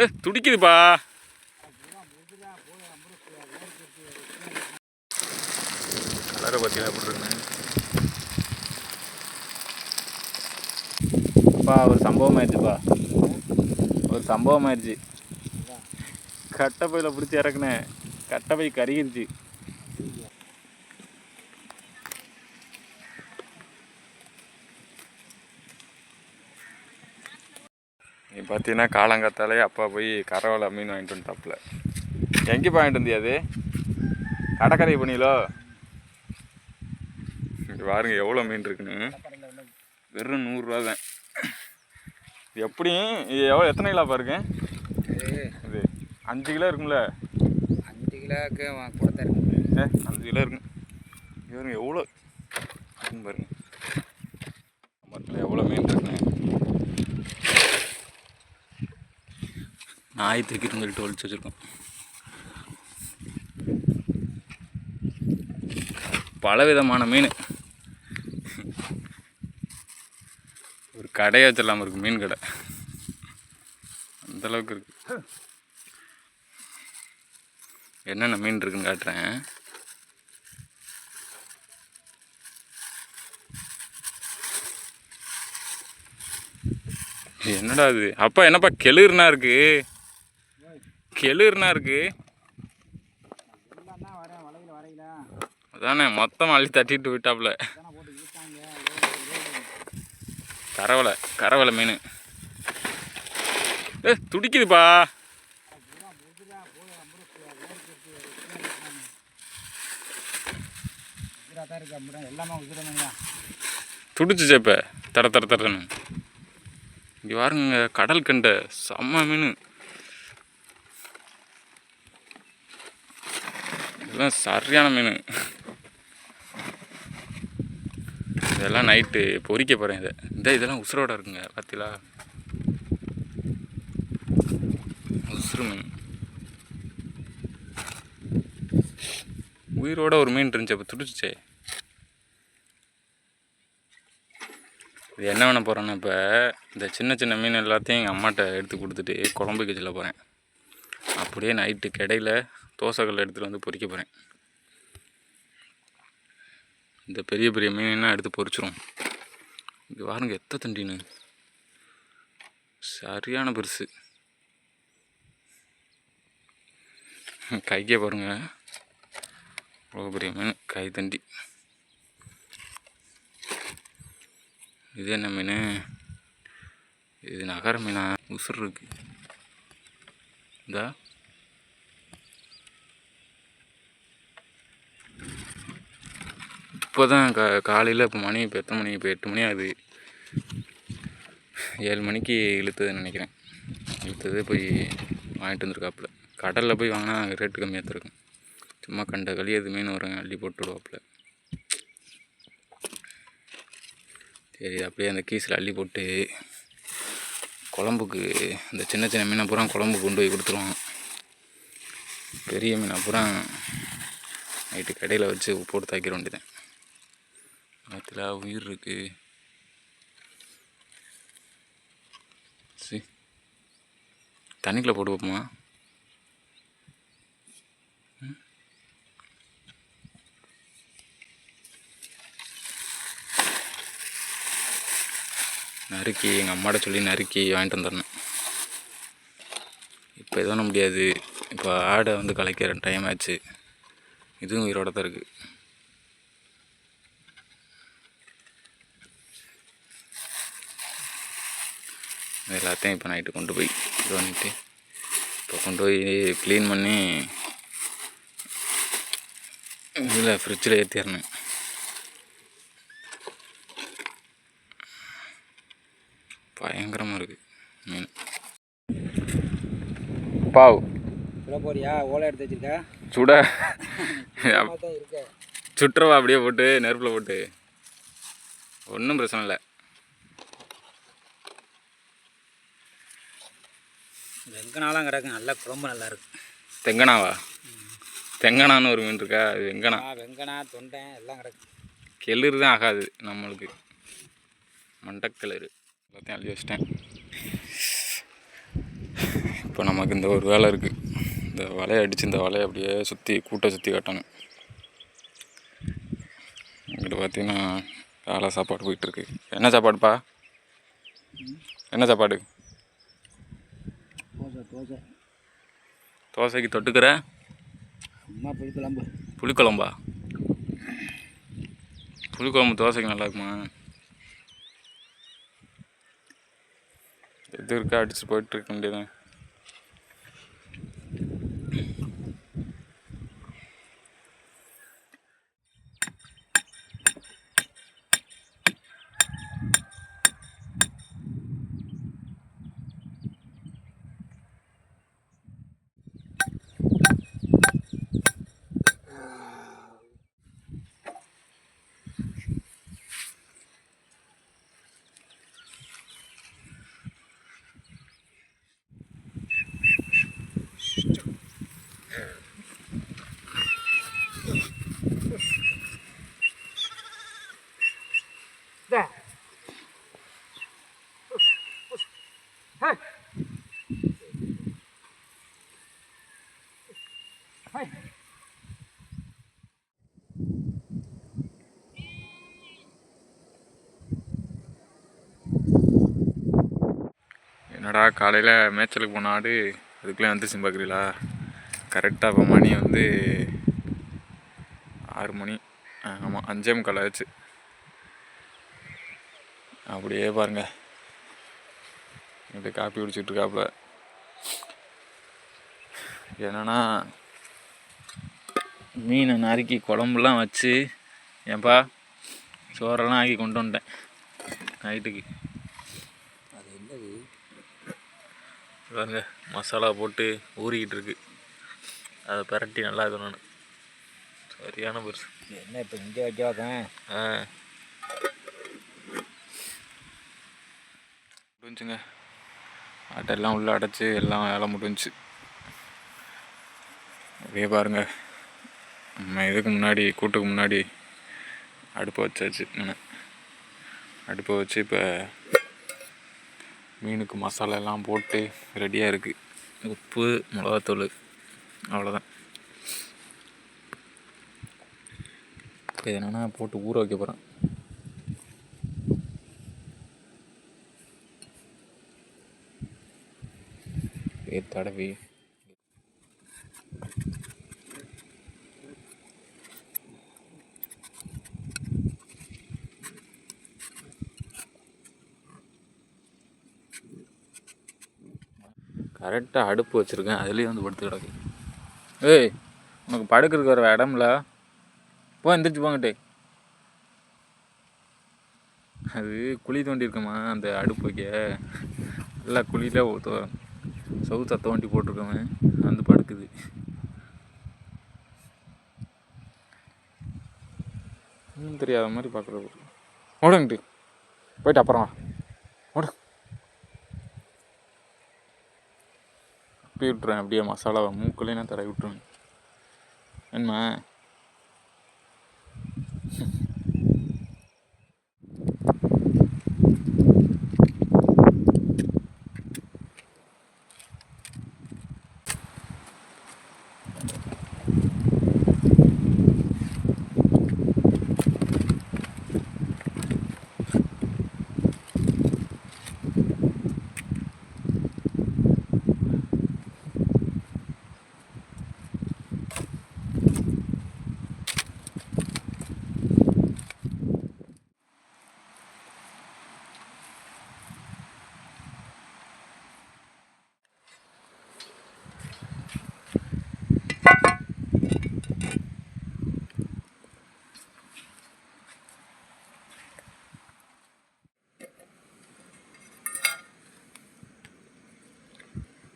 ஏ துடிக்குதுப்பா. கலரை பார்த்தீங்கன்னா எப்படி இருக்குன்னு பா ஒரு சம்பவம் ஆயிடுச்சுப்பா ஒரு சம்பவம் ஆயிடுச்சு. கட்டப்பையில் பிடிச்சி இறக்குனேன். கட்டப்பை கருகிருச்சு. பார்த்தீங்கன்னா காலங்காத்தாலே அப்பா போய் கரவலை மீன் வாங்கிட்டு வந்துட்டாப்புல. எங்கேப்பா வாங்கிட்டு வந்தியா அது? கடற்கரை பண்ணிலோ இங்கே பாருங்க எவ்வளோ மீன் இருக்குன்னு. வெறும் நூறுரூவா தான் எப்படியும் இது எவ்வளோ எத்தனை கிலோ பாருங்க இது அஞ்சு கிலோ இருக்கும்ல? அஞ்சு கிலோவுக்கு கொடுத்தாரு ஏ அஞ்சு கிலோ இருக்கும் பாருங்க எவ்வளோ? பாருங்க. எவ்வளோ மீன் இருக்குன்னு நாய் தூக்கிட்டு சொல்லிட்டு ஒழிச்சு வச்சுருக்கோம். பலவிதமான மீன். ஒரு கடையை வச்சிடலாம் இருக்குது மீன் கடை. அந்தளவுக்கு இருக்கு. என்னென்ன மீன் இருக்குன்னு காட்டுறேன். என்னடா இது? அப்பா என்னப்பா கெளுர்னா இருக்குது கெளுர்னா இருக்கு. அதானே மொத்தம் அள்ளி தட்டிட்டு விட்டாப்புல. கரவலை கரவலை மீன். ஏ துடிக்குதுப்பா. துடிச்சுச்சு இப்போ. தர தர தரன்னு. இங்கே பாருங்க கடல் கண்ட. செம்ம மீன். இதெல்லாம் சரியான மீன். இதெல்லாம் நைட்டு பொறிக்க போகிறேன் இதை. இந்த இதெல்லாம் உசுரோட இருக்குங்க பார்த்தீங்களா உசுறு மீன். உயிரோட ஒரு மீன் இருந்துச்சு அப்போ துடிச்சிச்சே. இது என்ன பண்ண போகிறேன்னா இப்போ இந்த சின்ன சின்ன மீன் எல்லாத்தையும் எங்கள் அம்மாட்ட எடுத்து கொடுத்துட்டு குழம்புக்கு சொல்ல போகிறேன் அப்படியே நைட்டு கடையில் தோசைக்கல் எடுத்துகிட்டு வந்து பொறிக்க போகிறேன் இந்த பெரிய பெரிய மீன்லாம் எடுத்து பொறிச்சிரும் இங்கே பாருங்க எத்த தண்டின்னு. சரியான பெருசு. கைக்கே பாருங்க. அவ்வளோ பெரிய மீன் கை தண்டி. இது என்ன மீன்? இது நகர மீனா? உசுர் இருக்குது இதா இப்போ தான் கா காலையில் இப்போ மணி இப்போ எத்தனை மணி? இப்போ எட்டு மணி ஆகுது. ஏழு மணிக்கு இழுத்ததுன்னு நினைக்கிறேன். இழுத்தது போய் வாங்கிட்டு வந்திருக்காப்புல. கடலில் போய் வாங்கினா ரேட்டு கம்மியாக தான் இருக்கும். சும்மா கண்ட களி அது மீன் வரும். அள்ளி போட்டு விடுவாப்புல. சரி அப்படியே அந்த கீஸில் அள்ளி போட்டு குழம்புக்கு இந்த சின்ன சின்ன மீனை பூரா குழம்பு கொண்டு போய் கொடுத்துருவோம் பெரிய மீனை பூரா நைட்டு கடையில் வச்சு போட்டு தாக்கிட வேண்டியதேன் அதில் உயிர் இருக்கு சரி தண்ணிக்குள்ளே போட்டு வைப்போமா நறுக்கி எங்கள் அம்மாட்ட சொல்லி நறுக்கி வாங்கிட்டு வந்துடணும். இப்போ எதுவும் முடியாது. இப்போ ஆடை வந்து கலைக்கிற டைம் ஆச்சு. இதுவும் உயிரோட தான் இருக்குது எல்லாத்தையும் இப்போ நைட்டு கொண்டு போய் இது பண்ணிட்டு இப்போ கொண்டு போய் க்ளீன் பண்ணி இதில் ஃப்ரிட்ஜில் ஏற்றிடணும் பயங்கரமாக இருக்குது மீன். பாவ். சுட போறியா? ஓலை எடுத்து வச்சிருக்க? சுட. சுட்டுறவா அப்படியே போட்டு நெருப்பில் போட்டு. ஒன்றும் பிரச்சனை இல்லை. வெங்கனாலாம் கிடக்கு. நல்ல குழம்பு நல்லா இருக்கு. தெங்கனாவா? தெங்கனான்னு ஒரு மீன் இருக்கா? அது வெங்கனா. வெங்கனா தொண்டை எல்லாம் கிடக்கு. கெளுரு தான் ஆகாது நம்மளுக்கு. மண்டக்கிளறு எல்லாத்தையும் அள்ளி வச்சிட்டேன். இப்போ நமக்கு இந்த ஒரு வேலை இருக்குது இந்த வலையை அடித்து இந்த வலையை அப்படியே சுற்றி கூட்டை சுற்றி காட்டணும். இங்கிட்ட பார்த்தீங்கன்னா காலை சாப்பாடு போயிட்டுருக்கு என்ன சாப்பாடுப்பா? என்ன சாப்பாடு? தோசை தோசை. தோசைக்கு தொட்டுக்கிற? அம்மா போய் கிளம்பு புளிக்குழம்பா? புளிக்குழம்பு தோசைக்கு நல்லா இருக்குமா? எது இருக்கா அடிச்சு போயிட்டு இருக்க வேண்டியதான் என்னடா காலையில் மேய்ச்சலுக்கு போன ஆடு அதுக்குள்ளே வந்துச்சு பார்க்குறீங்களா கரெக்டாக இப்போ மணி வந்து ஆறு மணி. ஆமாம் அஞ்சே முக்கால் ஆச்சு அப்படியே பாருங்க. இது காப்பி குடிச்சிட்டு என்னென்னா என்னன்னா மீனை நறுக்கி குழம்புலாம் வச்சு ஏன்பா சோறெல்லாம் ஆக்கி கொண்டு வந்துட்டேன். நைட்டுக்கு. அது என்னது? பாருங்க மசாலா போட்டு ஊறிக்கிட்டு இருக்கு. அதை பிரட்டி நல்லா இருக்கணும் சரியான பெருசு. என்ன இப்போ இங்கே வைக்க வைக்கேன் ஆ. முடிஞ்சுங்க. ஆட்டெல்லாம் உள்ளே அடைச்சி எல்லாம் வேலை முடிஞ்சுச்சு. அப்படியே பாருங்க. நம்ம இதுக்கு முன்னாடி கூட்டுக்கு முன்னாடி அடுப்பை வச்சாச்சு. நான் அடுப்பை வச்சு இப்போ மீனுக்கு மசாலா எல்லாம் போட்டு ரெடியாக இருக்குது உப்பு மிளகாத்தூள் அவ்வளோதான் இப்போ இது என்னென்னா போட்டு ஊற வைக்க போகிறேன் தடவி கரெக்டாக அடுப்பு வச்சுருக்கேன். அதுலேயே வந்து படுத்து கிடக்கு. ஏய் உனக்கு படுக்கிறதுக்கு ஒரு இடம்ல. போ எந்திரிச்சு போங்கட்டே அது குழி தோண்டி இருக்கமா அந்த அடுப்பு வைக்க? நல்லா குழியில் சவுத்த தோண்டி போட்டிருக்கவன். வந்து படுக்குது. தெரியாத மாதிரி பார்க்குறது ஓடுங்கிட்டு போயிட்டு அப்புறம் அப்படி விட்டுறேன். அப்படியே மசாலாவை மூக்குலேயே நான் தடவி விட்டுருவேன். என்ன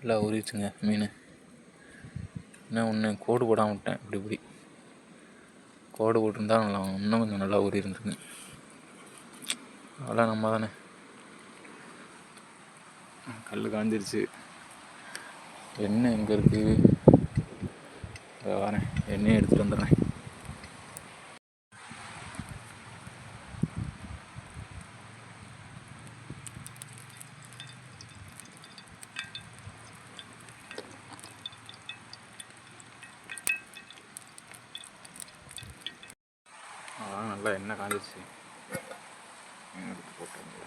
நல்லா ஊறிச்சுங்க மீன். என்ன ஒன்று கோடு போடாமல் விட்டேன் இப்படி இப்படி கோடு போட்டிருந்தா நல்லா இன்னும் கொஞ்சம் நல்லா ஊறி இருந்துருங்க அதெல்லாம் நம்ம தானே கல் காஞ்சிருச்சு. எண்ணெய் எங்கே இருக்குது வரேன் எண்ணெயை எடுத்துகிட்டு வந்துடுறேன் நல்லா எண்ணெய் காஞ்சிச்சு மீன் எடுத்து போட்டுருங்க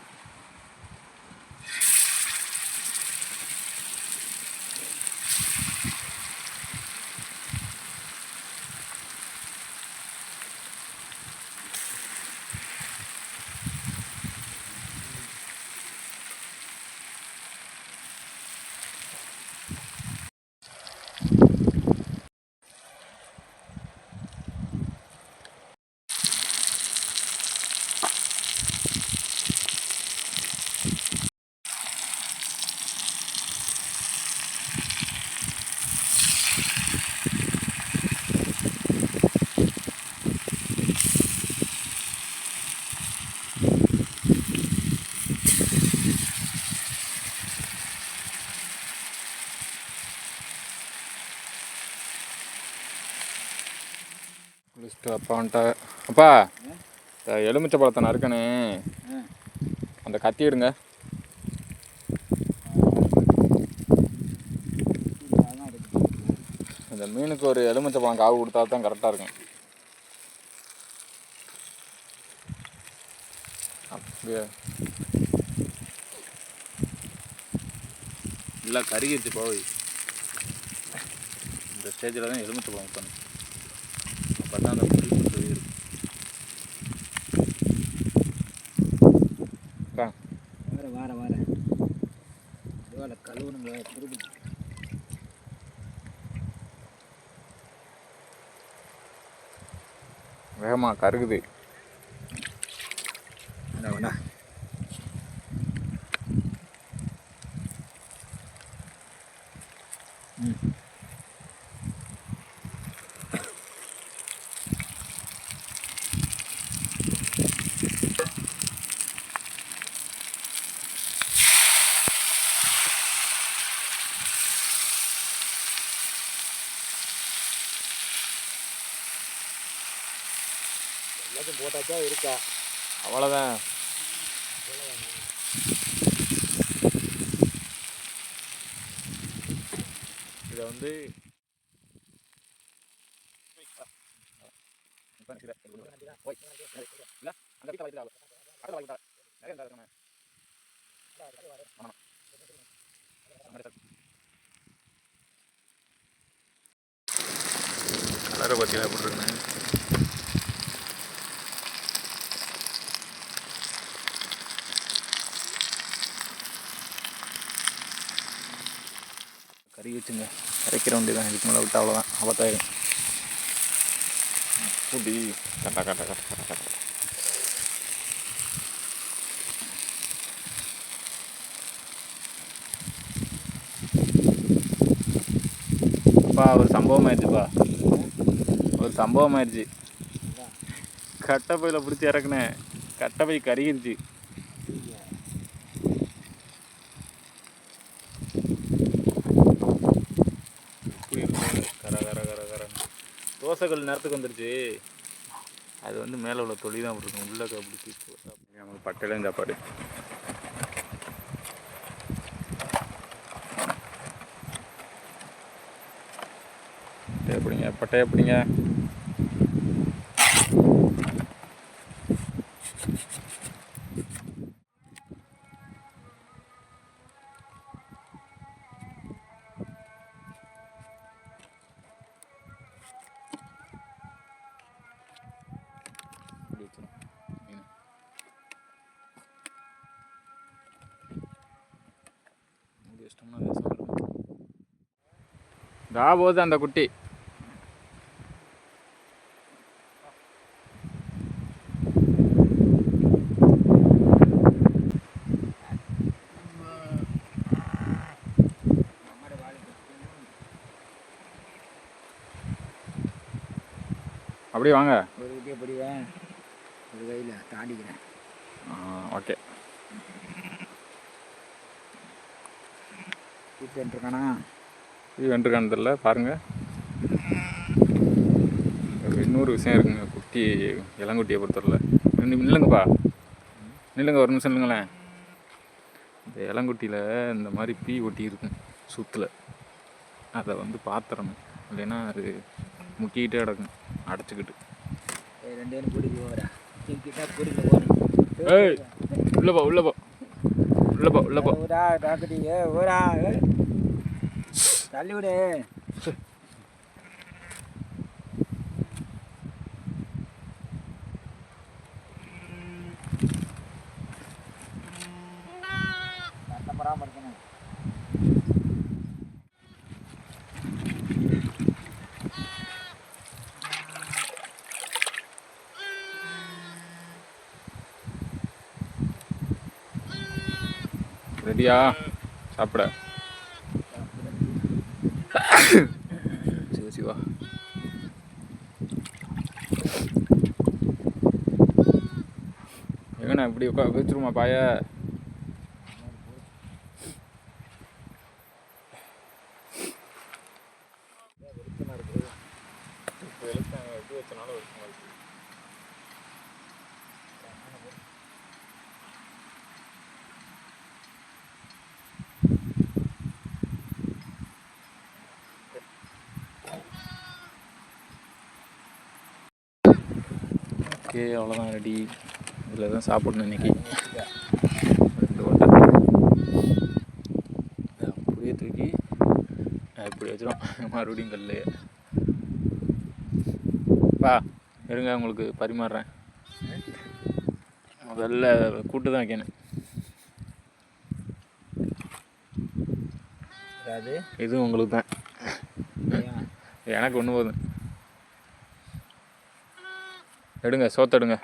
குளிச்சுட்டு அப்பா வந்துட்டா அப்பா இந்த எலுமிச்சை பழத்தை நறுக்கணே. அந்த கத்தி எடுங்க. இந்த மீனுக்கு ஒரு எலுமிச்சை பழம் காவு கொடுத்தா தான் கரெக்டாக இருக்கும். அப்படியே. இல்லை கருகிடுச்சு போய் இந்த ஸ்டேஜில் தான் எலுமிச்சை பழம் பண்ணு அப்போ தான் அந்த புளி சுவை இருக்கும் அக்கா வார வார வார இதுவால கழுவுனுங்களா திருப்பி வேகமாக கருகுது. என்ன வேணா ம் எல்லாத்தையும் போட்டாச்சா இருக்கா அவ்வளோதான் இதை வந்து கலரை பார்த்தீங்கன்னா எப்படி இருக்குன்னு கறி வச்சுங்க. கரைக்கிற வண்டி தான் இதுக்கு மேலே விட்டு அவ்வளோதான் ஆபத்தாயிடும் புடி. கட்டா கட்டா கட்டா கட்டா கட்டா அப்பா ஒரு சம்பவம் ஆயிடுச்சுப்பா ஒரு சம்பவம் ஆயிடுச்சு கட்டை பையில் பிடிச்சி இறக்குனேன். கட்டை பை கருகிருச்சு. தோசைகள் நேரத்துக்கு வந்துருச்சு. அது வந்து மேலே உள்ள தொழில் தான் இருக்கும் உள்ள அப்படி தூக்கி நமக்கு பட்டையிலும் சாப்பாடு. எப்படிங்க பட்டை எப்படிங்க போகுது அந்த குட்டி. அப்படியே வாங்க. ஒரு கிட்டே பிடிவேன் ஒரு கையில் தாண்டிக்கிறேன். ஓகே. இது வென்றுக்கான்னு தெரில பாருங்கள் இன்னொரு விஷயம் இருக்குங்க குட்டி இளங்குட்டியை பொறுத்தவரையில். நில்லுங்கப்பா. நில்லுங்க ஒரு நிமிஷம் நில்லுங்களேன். இந்த இளங்குட்டியில் இந்த மாதிரி பீ ஒட்டி இருக்கும் சுத்தில். அதை வந்து பாத்திரணும். இல்லைன்னா அது முக்கிக்கிட்டே கிடக்கும் அடைச்சிக்கிட்டு. ரெண்டு பேரும் பிடிக்க போகிறா கிட்ட புரிஞ்சு போகணும் ஏய் உள்ள தள்ளி விடு ரெடியா சாப்பிட. அப்படி இப்படி உட்கா வச்சிருமா பாய? ஓகே அவ்வளோதான் ரெடி. இதில் தான் சாப்பிடணும் இன்னைக்கு. ரெண்டு ஓட்டை அப்படியே தூக்கி இப்படி வச்சிரும். மறுபடியும் கல் பா இருங்க உங்களுக்கு பரிமாறுறேன். முதல்ல கூட்டு தான் வைக்கணும். அதாவது இதுவும் உங்களுக்கு தான். எனக்கு ஒன்று போதும். எடுங்க சோத்தெடுங்க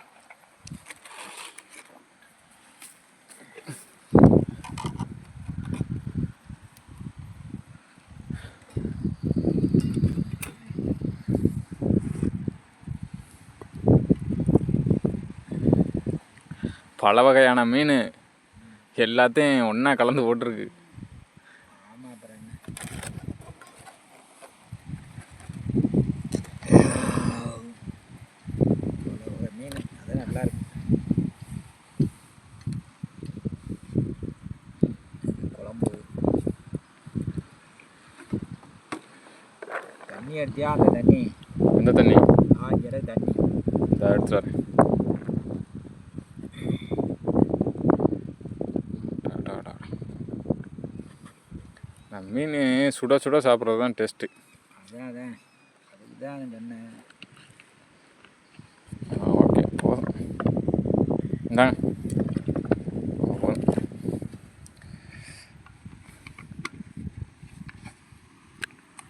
பல வகையான மீன் எல்லாத்தையும் ஒன்றா கலந்து போட்டிருக்கு. ஆமா அப்புறம் என்ன இவ்வளவு மீன் அது நல்லா இருக்கு குழம்பு தண்ணி எடுத்தியா? அந்த தண்ணி. எந்த தண்ணி? ஆயிரம் தண்ணி. இந்த எடுத்துட்டு வரேன். மீன் சுட சுட சாப்பிட்றது தான் டேஸ்ட்டு அதான் அதான் அதுக்கு தான் சொன்னேன் ஓகே போதும். இந்தாங்க.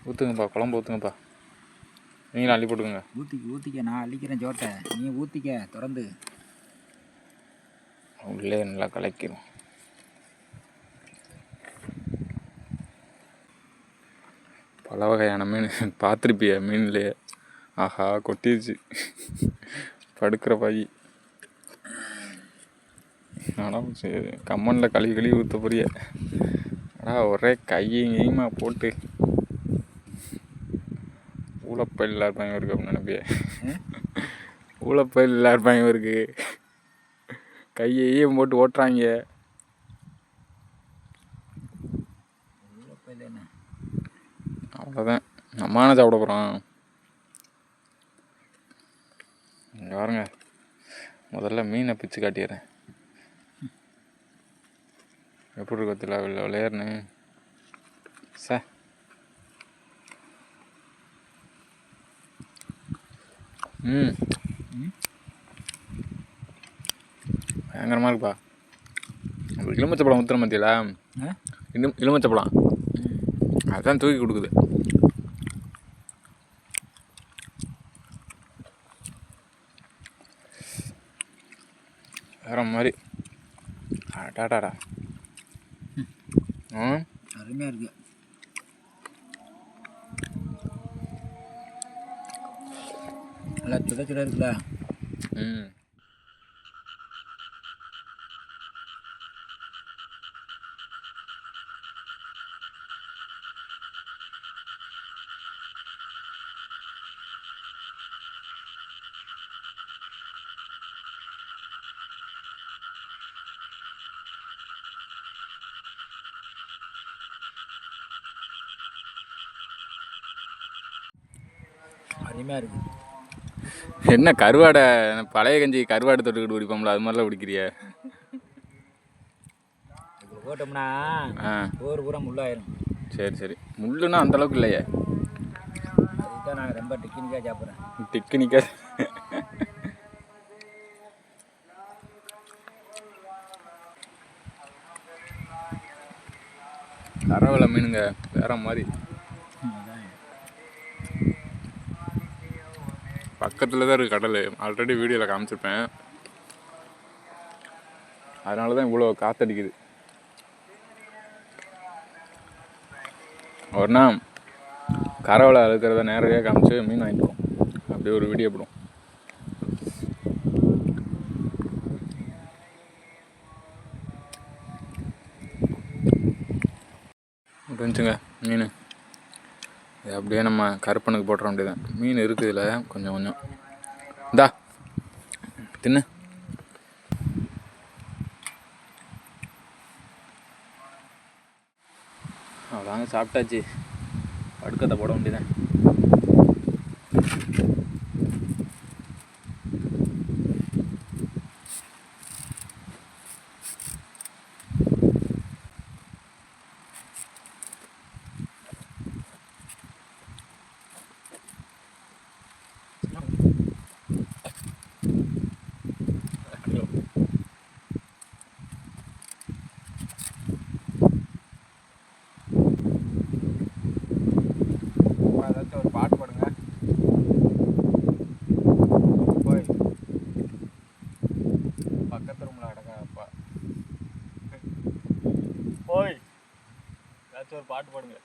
ஊற்றுங்கப்பா குழம்பு ஊற்றுங்கப்பா நீங்களும் அள்ளி போட்டுக்கோங்க. ஊற்றிக்க ஊற்றிக்க நான் அள்ளிக்கிறேன் சோட்டை நீ ஊற்றிக்க திறந்து. உள்ளே நல்லா கலக்கிடும் பல வகையான மீன் பார்த்துருப்பிய மீன்லையே ஆஹா கொட்டிருச்சு. படுக்கிற பாய் ஆனால் கம்மனில் கழுவி கழுவி ஊற்ற புரிய ஆனால் ஒரே கையும் கையுமா போட்டு. ஊழப்பயில் இருப்பாங்க இருக்கு அப்படின்னு நினைப்பிய. ஊழப்பயில் இருப்பாங்க இருக்கு கையையும் போட்டு ஓட்டுறாங்க உள்ள என்ன அவ்வளோதான் நம்மான சாப்பிட போகிறோம் இங்கே பாருங்க. முதல்ல மீனை பிச்சு காட்டிடுறேன். எப்படி இருக்கத்தில் விளையா விளையாடுன்னு சே. ம். பயங்கரமாக இருக்குப்பா. ஒரு எலுமிச்சப்பழம் ஊற்றுற மத்தியில இலும் எலுமிச்சப்பழம் ம். அதான் தூக்கி கொடுக்குது. வேற மாதிரி டாடாடா. ம் அருமையாக இருக்கு. நல்லா சுட சுட இருக்குல்ல? ம். அருமையாக இருக்கு. என்ன கருவாடை பழைய கஞ்சி கருவாடு தொட்டுக்கிட்டு குடிப்போம்ல அது மாதிரிலாம் குடிக்கிறிய? போட்டோம்னா சோறு பூரா முள்ளாயிரும். சரி சரி. முள்ளுனா அந்த அளவுக்கு இல்லையே? அதுக்கு தான் நான் ரொம்ப டிக்கினிக்காக சாப்பிட்றேன். டிக்கு நிக்க கரவலை மீனுங்க வேற மாதிரி. பக்கத்தில் தான் இருக்குது கடல். ஆல்ரெடி வீடியோவில் காமிச்சிருப்பேன். அதனால தான் இவ்வளோ காத்தடிக்குது. ஒரு நாள் கரவலை அழுக்கிறத நேரடியாக காமிச்சு மீன் வாங்கிக்குவோம். அப்படியே ஒரு வீடியோ போடும் இருந்துச்சுங்க மீன். இது அப்படியே நம்ம கருப்பனுக்கு போட்டுற வேண்டியதான் மீன் இருக்குது இதில். கொஞ்சம் கொஞ்சம். இந்தா. தின்னு. அவ்வளோதாங்க சாப்பிட்டாச்சு. படுக்கத்தை போட வேண்டியதான் ஒரு பாட்டு பாடுங்க.